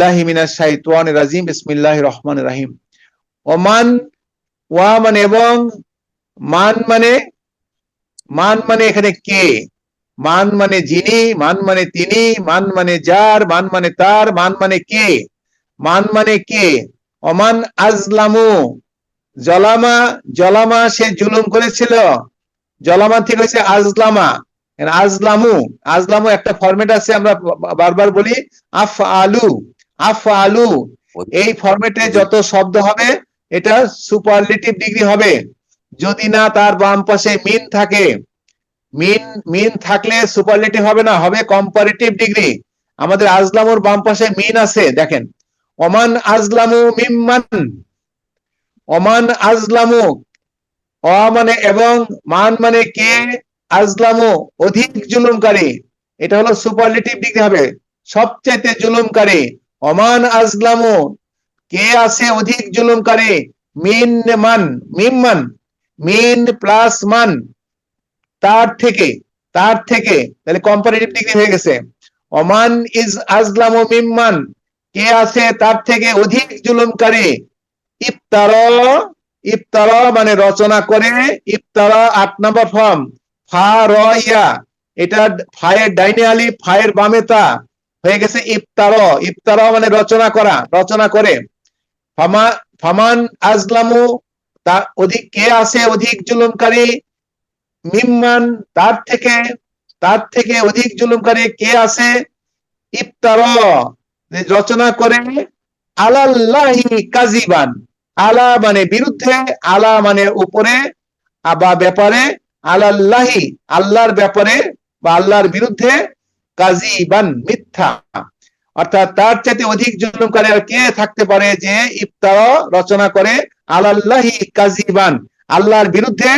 রাজিম বিসমিল্লাহির রহমানির রহিম ওমান ওয়া মানে এবং মান মানে মান মানে এখানে কে মান মানে যিনি মান মানে তিনি মান মানে যার মান মানে তার মান মানে কে মান মানে কে অমান আজলামু জলামা জলামা সে জুলুম করেছিল। জলামা থেকে হয়েছে আজলামা আজলামু আজলামু একটা ফরম্যাট আছে, আমরা বারবার বলি আফ আলু আফ আলু এই ফরম্যাটে যত শব্দ হবে এটা সুপারলেটিভ ডিগ্রি হবে। যদি না তার বাম পাশে মিন থাকে। মিন মিন থাকলে সুপারলেটিভ হবে না হবে কম্পারেটিভ ডিগ্রি আমাদের আজলামুর বাম পাশে মিন আছে দেখেন। ওমান আজলামু মিম্মান। ওমান আজলামু অ মানে এবং মান মানে কে আজলামু অধিক জুলুমকারী। এটা হলো সুপারলেটিভ ডিগ্রি হবে। সবচেয়ে জুলুমকারী। অমান আজলামু কে আছে অধিক জুলুমকারী? মিন মান মিম্মান মিন প্লাস মান। তার থেকে তার থেকে, তাহলে কম্পারেটিভ ডিগ্রি হয়ে গেছে। ওমান ইজ আজলামু মিম্মান কে আছে তার থেকে অধিক জুলুমকারী? ইফতার ইফতার মানে রচনা করে, ইফতার আট নম্বর ফর্ম ফা, র, ইয়া। এটা ফায়ের ডাইনে আলি ফায়ের বামে তা। হয়ে গেছে ইফতার ইফতার মানে রচনা করা, রচনা করে। ফামা, ফামান আজলামু, তা অধিক কে আছে? অধিক জুলুমকারী, মিম্মান, তার থেকে তার থেকে অধিক জুলুমকারী কে আছে? ইফতার রচনা করে, আলাল্লাহি কাজিবান আলা মানে বিরুদ্ধে, আলা মানে উপরে বা ব্যাপারে, আলাল্লাহি, আল্লাহর ব্যাপারে বা আল্লাহর বিরুদ্ধে কাজিবান মিথ্যা। অর্থাৎ তার চাইতে অধিক জুলুমকারী আর কে থাকতে পারে যে ইফতার রচনা করে? আলাল্লাহি কাজিবান আল্লাহর বিরুদ্ধে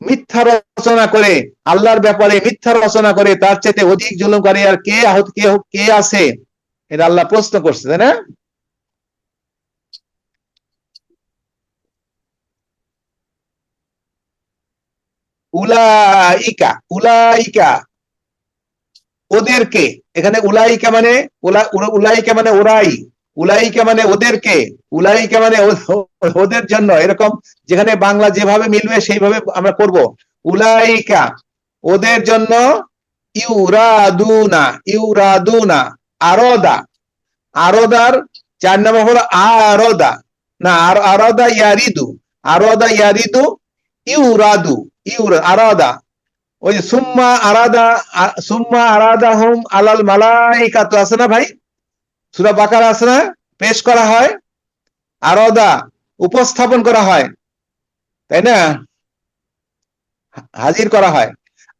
মিথ্যা রচনা করে। আল্লাহর ব্যাপারে মিথ্যা রচনা করে। তার চাইতে অধিক জুলুমকারী আর কে আহত, কে কে আছে? এটা আল্লাহ প্রশ্ন করছে, তাই না? উলাইকা উলাইকা। ওদেরকে, এখানে উলাইকা মানে উলাইকা মানে ওরাই, উলাইকা মানে ওদেরকে, উলাইকা মানে ওদের জন্য, এরকম যেখানে বাংলা যেভাবে মিলবে সেইভাবে আমরা করব। উলাইকা, ওদের জন্য ইউরাদুনা ইউরাদুনা, আরদা, আরদার চার নম্বর হলো আরদা, না আরদা ইয়ারিদু আরদা ইয়ারিদু, ইউরাদু, ইউর, আরাদা ওই সুম্মা আরাদা সুম্মা আরাদা হোম আলাল মালাইকা তো আছে না ভাই? সুরা বাকার আছে না? পেশ করা হয়, আরদা উপস্থাপন করা হয়, তাই না? হাজির করা হয়।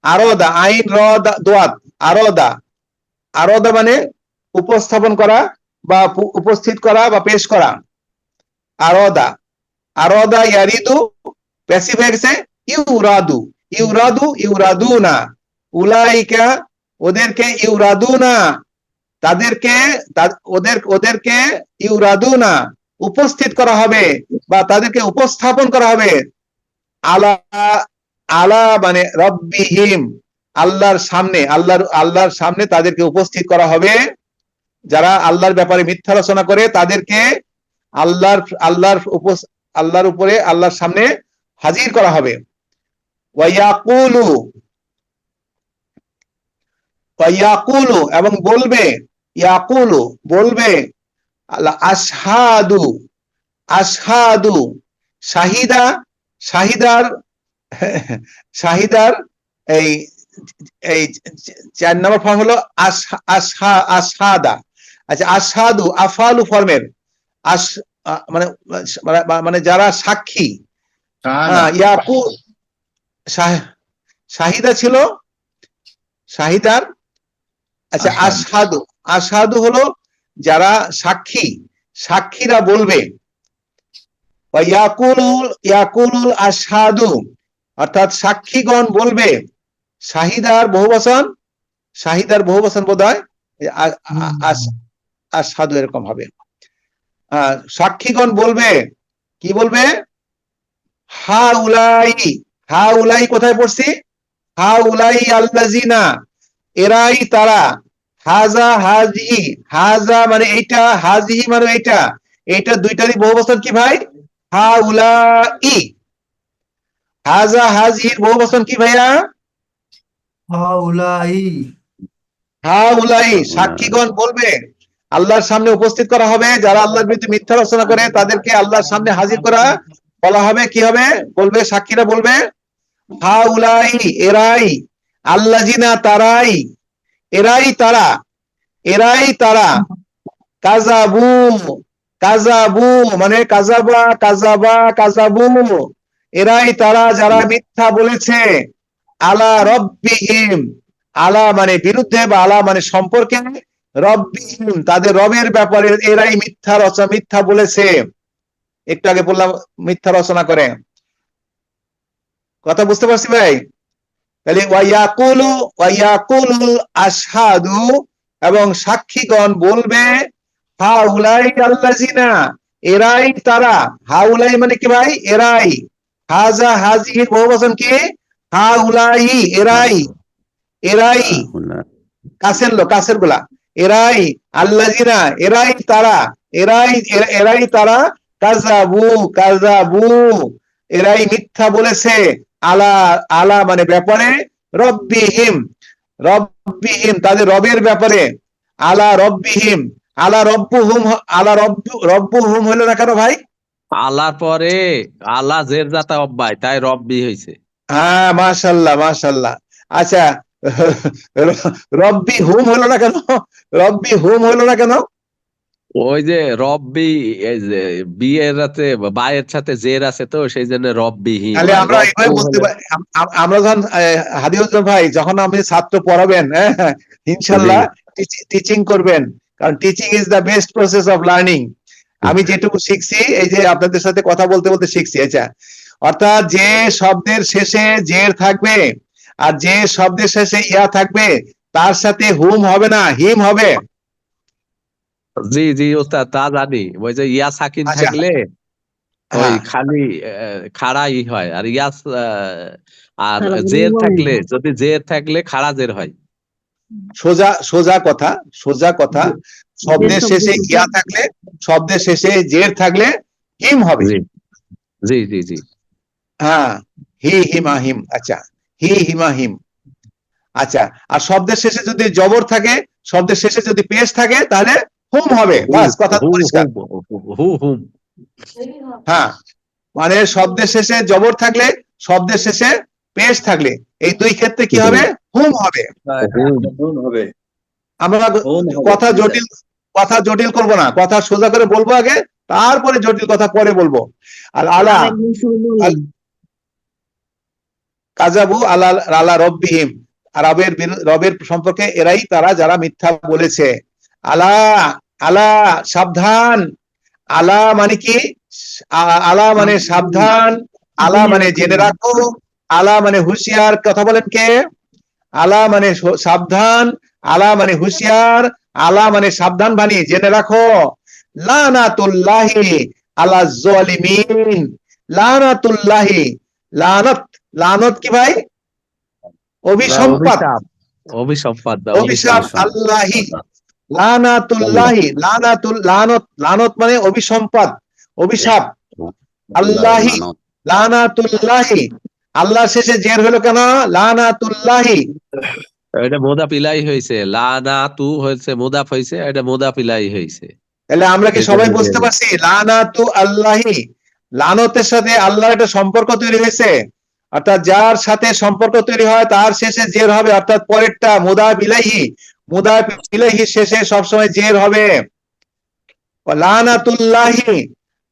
আরদা, আইন, র দোয়াত, আরদা। আরদা মানে উপস্থাপন করা বা উপস্থিত করা বা পেশ করা। আরদা। আরদা ইয়ারিদু, প্যাসিভ হয়ে গেছে, ইউরাদু। ইউরাদু ইউরাদুনা। উলাইকা ওদেরকে ইউরাদুনা। তাদেরকে ওদের, ওদেরকে ইউরাদুনা। উপস্থিত করা হবে বা তাদেরকে উপস্থাপন করা হবে। আলা আলা মানে রব্বিহিম। আল্লাহর সামনে, আল্লাহর আল্লাহর সামনে তাদেরকে উপস্থিত করা হবে। যারা আল্লাহর ব্যাপারে মিথ্যা রচনা করে, তাদেরকে আল্লাহর আল্লাহর আল্লাহর উপরে, আল্লাহর সামনে হাজির করা হবে। এবং বলবে ইয়াকুলু বলবে আশহাদু আশহাদু শাহিদা শাহিদার শাহিদার এই এই চার নম্বর ফর্ম হলো আশহাদা। আচ্ছা আশহাদু আফালু ফর্মের আশ মানে মানে যারা সাক্ষী। ইয়াকুল শাহিদা ছিল? শাহিদার? আচ্ছা আসাদু আসাদু হলো যারা সাক্ষী। সাক্ষীরা বলবে ইয়াকুলুল আসাদু অর্থাৎ সাক্ষীগণ বলবে শাহিদার বহুবচন শাহিদার বহুবচন বোধ হয় আসাদু এরকম হবে। সাক্ষীগণ বলবে কি বলবে? হা উলাই হা উলাই কোথায় পড়ছি? হা উলাই আল্লাজিনা এরাই তারা। হাজা হাজি। হাজা মানে এইটা হাজি মানে এইটা। এইটা দুইটারই বহু বচন কি ভাই? হা উলা ই হাজা হাজির বহু বচন কি ভাইয়া? হাউলাই। হা উলাই সাক্ষীগণ বলবে আল্লাহর সামনে উপস্থিত করা হবে। যারা আল্লাহর বিরুদ্ধে মিথ্যা রচনা করে তাদেরকে আল্লাহর সামনে হাজির করা বলা হবে। কি হবে? বলবে সাক্ষীরা বলবে হা উলাই এরাই আল্লাজিনা তারাই, এরাই তারা এরাই তারা। কাজাবু কাজাবু মানে কাজাবা কাজাবা কাজাবু এরাই তারা যারা মিথ্যা বলেছে। আলা রব্বিহিম, আলা মানে বিরুদ্ধে বা আলা মানে সম্পর্কে রব্বিহিম, তাদের রবের ব্যাপারে এরাই মিথ্যা রচনা, মিথ্যা বলেছে। একটু আগে বললাম, মিথ্যা রচনা করে। কথা বুঝতে পারছি ভাই? তাহলে ওয়াইয়াকুলু ওয়াইয়াকুলুল আশহাদু, এবং সাক্ষীগণ বলবে, হাউলাই আল্লাজিনা এরাই তারা। হাউলাই মানে কি ভাই? এরাই। হাজা হাজির বহু বচন কি? হাউলাই, এরাই। এরাই। কাছের লোক, কাছেরগুলা। এরাই আল্লাজিনা এরাই তারা। এরাই এরা- এরাই তারা। কাজাবু কাজাবু এরাই মিথ্যা বলেছে। আলা আলা মানে ব্যাপারে রব্বিহিম রব্বিহিম তাদের রবের ব্যাপারে। আলা রব্বিহিম আলা রব্বুহুম আলা রব্বু রব্বুহুম হলো না কেন ভাই? আলা পরে আলা জের জাতা অব্বাই তাই রব্বি হইছে। হ্যাঁ মাশাল্লাহ মাশাল্লাহ। আচ্ছা রব্বি হুম হলো না কেন? রব্বি হুম হলো না কেন? ওই যে রব্বি এই যে বিয়ের রাতে বায়ের সাথে জের আছে তো সেই জন্য রব্বিহীন। তাহলে আমরা এভাবে বুঝতে পারি আম- আম- আমরা যখন হাদিউজ্জামান ভাই যখন আপনি ছাত্র পড়াবেন হ্যাঁ, ইনশাল্লাহ টিচিং করবেন। কারণ teaching is the best process of learning আমি যেটুকু শিখছি এই যে আপনাদের সাথে কথা বলতে বলতে শিখছি আচ্ছা। অর্থাৎ যে শব্দের শেষে জের থাকবে আর যে শব্দের শেষে ইয়া থাকবে তার সাথে হুম হবে না হিম হবে। জি জি ওস্তাদ তা জানি। ওই যে ইয়া সাকিন আচ্ছা। থাকলে ওই হ্যাঁ। খালি খাড়াই হয়। আর ইয়াস আর জের থাকলে যদি জের থাকলে খাড়া জের হয়। সোজা সোজা কথা সোজা কথা। শব্দের শেষে ইয়া থাকলে শব্দের শেষে জের থাকলে হিম হবে। জি। জি জি জি। হ্যাঁ হি হিমা হিম। আচ্ছা হি হিমা হিম। আচ্ছা আর শব্দের শেষে যদি জবর থাকে শব্দের শেষে যদি পেশ থাকে তাহলে হুম হবে বাস কথা পরিষ্কার। হুম হ্যাঁ মানে শব্দের শেষে জবর থাকলে শব্দের শেষে পেশ থাকলে এই দুই ক্ষেত্রে কি হবে? হুম হবে। হবে। আমরা কথা জটিল কথা জটিল করব না কথা সোজা করে বলব আগে তারপরে জটিল কথা পরে বলব। আর আলা কাজাবু আলা আলা রব্বিহিম। আর রবের রবের সম্পর্কে এরাই তারা যারা মিথ্যা বলেছে। আলা আলা সাবধান। আলা মানে কি? আলা মানে সাবধান আলা মানে জেনে রাখো আলা মানে হুঁশিয়ার। কথা বলেন কে? আলা মানে সাবধান আলা মানে হুঁশিয়ার আলা মানে সাবধান বাণী জেনে রাখো। লানাতুল্লাহি আলা জালিমিন লানাতুল্লাহি লানত লানত কি ভাই? অভিসম্পাত অভিশাপ। অভিসম্পাদ অভিশাপ আল্লাহি। লানাতুল্লাহি লানাতুল লানত লানত মানে অভিসম্পাদ অভিশাপ। আল্লাহি লানাতুল্লাহি। আল্লাহ শেষে জের হলো কেন? লানাতুল্লাহি। এটা মোদা পিলাই হয়েছে লানা তু হয়েছে মোদাফ হয়েছে এটা মোদা পিলাই হয়েছে তাহলে আমরা কি সবাই বুঝে বুঝতে। পারছি? লানাতু আল্লাহি। লানতের সাথে আল্লাহর একটা সম্পর্ক তৈরি হয়েছে? অর্থাৎ যার সাথে সম্পর্ক তৈরি হয়, তার শেষে জের হবে। অর্থাৎ পরেরটা মুদা বিলাহি মুদা বিলাহি শেষে সবসময় জের হবে। লানাতুল্লাহি,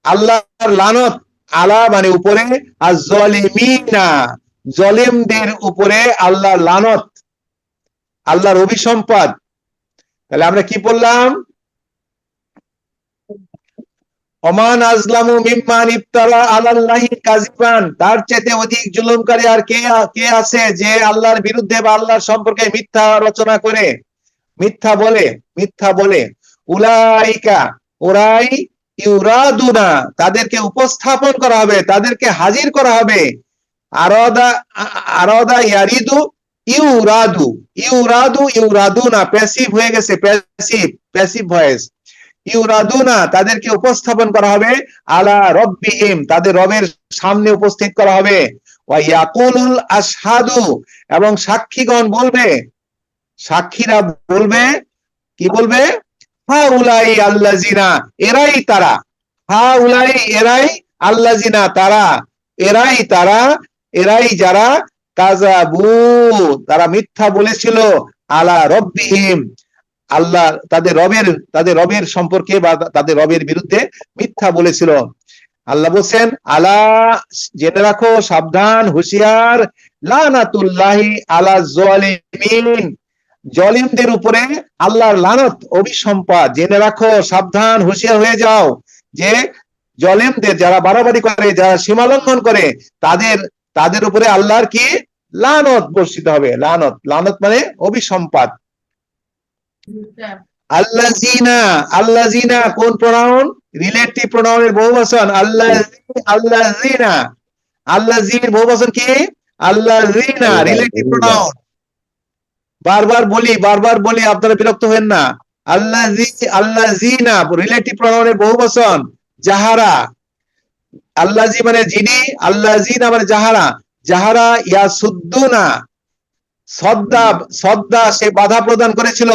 আল্লাহর লানত আলা মানে উপরে আর জলিমিনা জলিমদের উপরে আল্লাহর লানত, আল্লাহর অভিসম্পাদ। তাহলে আমরা কি বললাম? ওমান আজলামু মিম্মান ইফতারা আলাল্লাহি কাযিবান। তার চেয়ে অধিক জুলুমকারী আর কে কে আছে যে আল্লাহর বিরুদ্ধে বা আল্লাহর সম্পর্কে মিথ্যা রচনা করে? মিথ্যা বলে মিথ্যা বলে। উলাইকা, ওরাই ইউরাদুনা, তাদেরকে উপস্থাপন করা হবে, তাদেরকে হাজির করা হবে। আরদা আরদা ইয়ারিদু ইউরাদু। ইউরাদু, ইউরাদুনা প্যাসিভ হয়ে গেছে প্যাসিভ প্যাসিভ ভয়েস ইউরাদুনা, তাদেরকে উপস্থাপন করা হবে আলা রব্বিহিম, তাদের রবের সামনে উপস্থিত করা হবে। ইয়াকুলুল আশহাদু, এবং সাক্ষীগণ বলবে, সাক্ষীরা বলবে, কি বলবে? হা উলাই আল্লাজিনা এরাই তারা। হা উলাই এরাই আল্লাজিনা তারা। এরাই তারা, এরাই যারা কাজাবু তারা মিথ্যা বলেছিল, আলা রব্বিহিম। আল্লাহ তাদের রবের তাদের রবের সম্পর্কে বা তাদের রবের বিরুদ্ধে মিথ্যা বলেছিল। আল্লাহ বলছেন, আলা, জেনে রাখো, সাবধান, হুঁশিয়ার, লানাতুল্লাহি আলা জালিমিন জলিমদের উপরে আল্লাহর লানত অভিসম্পাদ জেনে রাখো, সাবধান, হুঁশিয়ার হয়ে যাও। যে জলেমদের যারা বাড়াবাড়ি করে, যারা সীমা লঙ্ঘন করে, তাদের তাদের উপরে আল্লাহর কি? লানত বর্ষিত হবে। লানত লানত মানে অভিসম্পাদ আল্লাজিনা আল্লাজিনা কোন প্রোনাউন রিলেটিভ প্রোনাউনের আল্লাহ আল্লাজিনা আল্লাজির কি? আল্লাজিনা রিলেটিভ প্রোনাউন বারবার বলি বারবার বলি, আপনারা বিরক্ত হবেন না। আল্লাজি আল্লাজিনা রিলেটিভ আল্লাজি মানে যিনি মানে যাহারা যাহারা ইয়া সুদ্দুনা সদ্দা সদ্দা সে বাধা প্রদান করেছিল।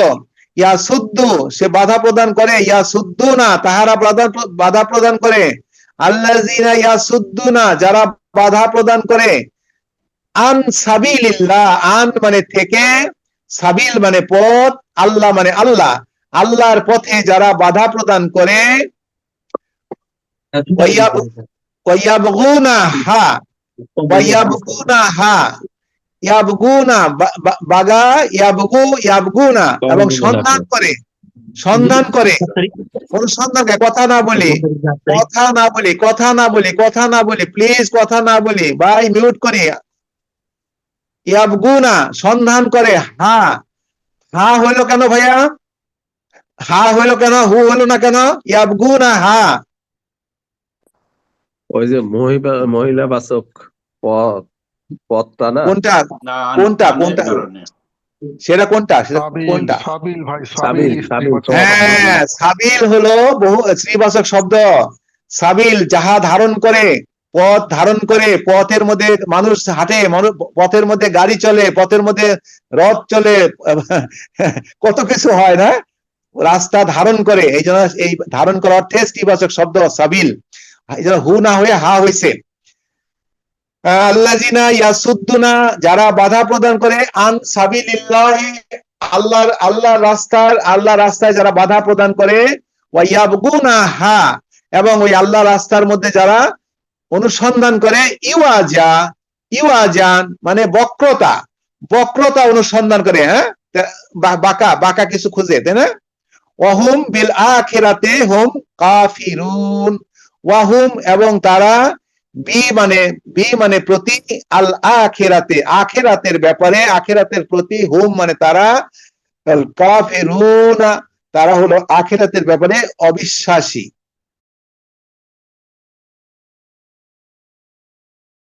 ইয়া সুদ্দু সে বাধা প্রদান করে ইয়া সুদ্দু না তাহারা বাধা প্রদান করে। আল্লাহ ইয়া সুদ্দু না যারা বাধা প্রদান করে। আন সাবিলিল্লাহ আন মানে থেকে সাবিল মানে পথ আল্লাহ মানে আল্লাহ। আল্লাহর পথে যারা বাধা প্রদান করে ওয়াইয়াবগুনা হা হা ইয়াবগুনা বাগা ইয়াবগু ইয়াবগুনা এবং সন্ধান করে সন্ধান করে। অনুসন্ধান কথা না বলি কথা না বলি কথা না বলি কথা না বলি প্লিজ কথা না বলি ভাই মিউট করি। ইয়াবগুনা সন্ধান করে হা হা হলো কেন ভাইয়া? হা হলো কেন? হু হলো না কেন? ইয়াবগুনা হা। ওই যে মহিলা মহিলা বাচক পথ। পথটা না? কোনটা? কোনটা, কোনটা? সেটা কোনটা? সেটা কোনটা? সাবিল ভাই হ্যাঁ সাবিল হলো বহু শ্রীবাচক শব্দ। সাবিল যাহা ধারণ করে পথ ধারণ করে পথের মধ্যে মানুষ হাঁটে পথের মধ্যে গাড়ি চলে পথের মধ্যে রথ চলে কত কিছু হয় না? রাস্তা ধারণ করে এই জন্য এই ধারণ করার অর্থে স্ত্রীবাচক শব্দ সাবিল। এই জন্য হু না হয়ে হা হয়েছে। আল্লাজিনা ইয়াসুদ্দুনা, যারা বাধা প্রদান করে, আন সাবিলিল্লাহি, আল্লাহর রাস্তার আল্লাহ রাস্তায় যারা বাধা প্রদান করে হা এবং ওই আল্লাহ রাস্তার মধ্যে যারা অনুসন্ধান করে, ইওয়াজা, ইওয়াজান মানে বক্রতা বক্রতা অনুসন্ধান করে হ্যাঁ? বাঁকা বাঁকা কিছু খুঁজে, তাই না? ওয়াহুম বিল আখিরাতে হোম কাফিরুন, ওয়াহুম এবং তারা বি মানে বি মানে প্রতি আল আখেরাতে, আখেরাতের ব্যাপারে, আখেরাতের প্রতি হোম মানে তারা তারা হলো আখেরাতের ব্যাপারে অবিশ্বাসী।